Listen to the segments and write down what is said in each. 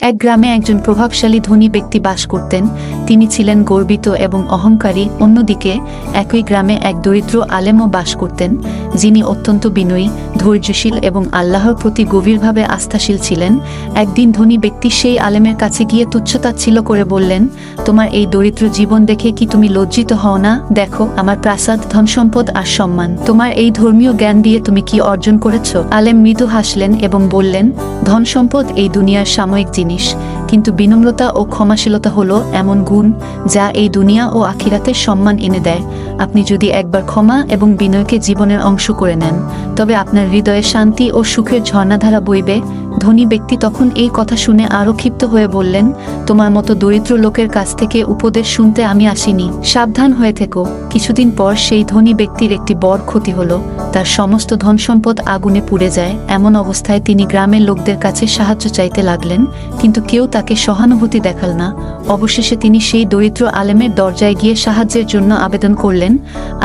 এক গ্রামে একজন প্রভাবশালী ধনী ব্যক্তি বাস করতেন। তিনি ছিলেন গর্বিত এবং অহংকারী। অন্যদিকে, একই গ্রামে এক দরিদ্র আলেমও বাস করতেন, যিনি অত্যন্ত বিনয়ী, ধৈর্যশীল এবং আল্লাহর প্রতি গভীরভাবে আস্থাশীল ছিলেন। একদিন ধনী ব্যক্তি সেই আলেমের কাছে গিয়ে তুচ্ছতাচ্ছিল্য করে বললেন, তোমার এই দরিদ্র জীবন দেখে কি তুমি লজ্জিত হও না? দেখো, আমার প্রাসাদ ধনসম্পদ আর সম্মান। তোমার এই ধর্মীয় জ্ঞান দিয়ে তুমি কি অর্জন করেছ? আলেম মৃদু হাসলেন এবং বললেন, ধন সম্পদ এই দুনিয়ার সাময়িক জিনিস, কিন্তু বিনম্রতা ও ক্ষমাশীলতা হলো এমন গুণ যা এই দুনিয়া ও আখিরাতে সম্মান এনে দেয়। আপনি যদি একবার ক্ষমা এবং বিনয়কে জীবনের অংশ করে নেন, তবে আপনার হৃদয়ে শান্তি ও সুখের ঝর্ণাধারা বইবে। ধনী ব্যক্তি তখন এই কথা শুনে আরও ক্ষিপ্ত হয়ে বললেন, তোমার মতো দরিদ্র লোকের কাছ থেকে উপদেশ শুনতে আমি আসিনি। সাবধান হয়ে থেকো। কিছুদিন পর সেই ধনী ব্যক্তির একটি বড় ক্ষতি হলো। তার সমস্ত ধন সম্পদ আগুনে পুড়ে যায়। এমন অবস্থায় তিনি গ্রামের লোকদের কাছে সাহায্য চাইতে লাগলেন, কিন্তু কেউ তাকে সহানুভূতি দেখাল না। অবশেষে তিনি সেই দরিদ্র আলেমের দরজায় গিয়ে সাহায্যের জন্য আবেদন করলেন।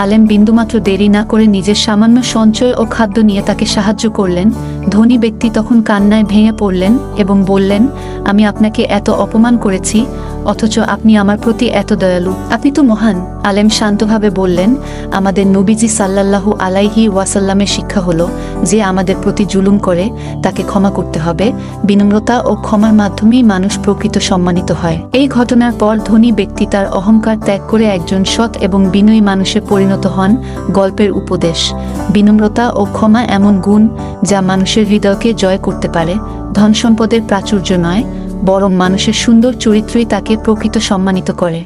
আলেম বিন্দুমাত্র দেরি না করে নিজের সামান্য সঞ্চয় ও খাদ্য নিয়ে তাকে সাহায্য করলেন। ধনী ব্যক্তি তখন কান্নায় ভেঙে পড়লেন এবং বললেন আমি আপনাকে এত অপমান করেছি অথচ আপনি আমার প্রতি এত দয়ালু। আপনি তো মহান। আলেম শান্তভাবে বললেন, আমাদের নবীজি সাল্লাল্লাহু আলাইহি ওয়াসাল্লামের শিক্ষা হলো যে আমাদের প্রতি জুলুম করে, তাকে ক্ষমা করতে হবে, বিনম্রতা ও ক্ষমার মাধ্যমেই মানুষ প্রকৃত সম্মানিত হয়। এই ঘটনার পর ধনী ব্যক্তি তার অহংকার ত্যাগ করে একজন সৎ এবং বিনয়ী মানুষে পরিণত হন গল্পের উপদেশ। বিনম্রতা ও ক্ষমা এমন গুণ যা মানুষের হৃদয়কে জয় করতে পারে। ধন সম্পদের প্রাচুর্য নয় বরং মানুষের সুন্দর চরিত্রই তাকে প্রকৃত সম্মানিত করে।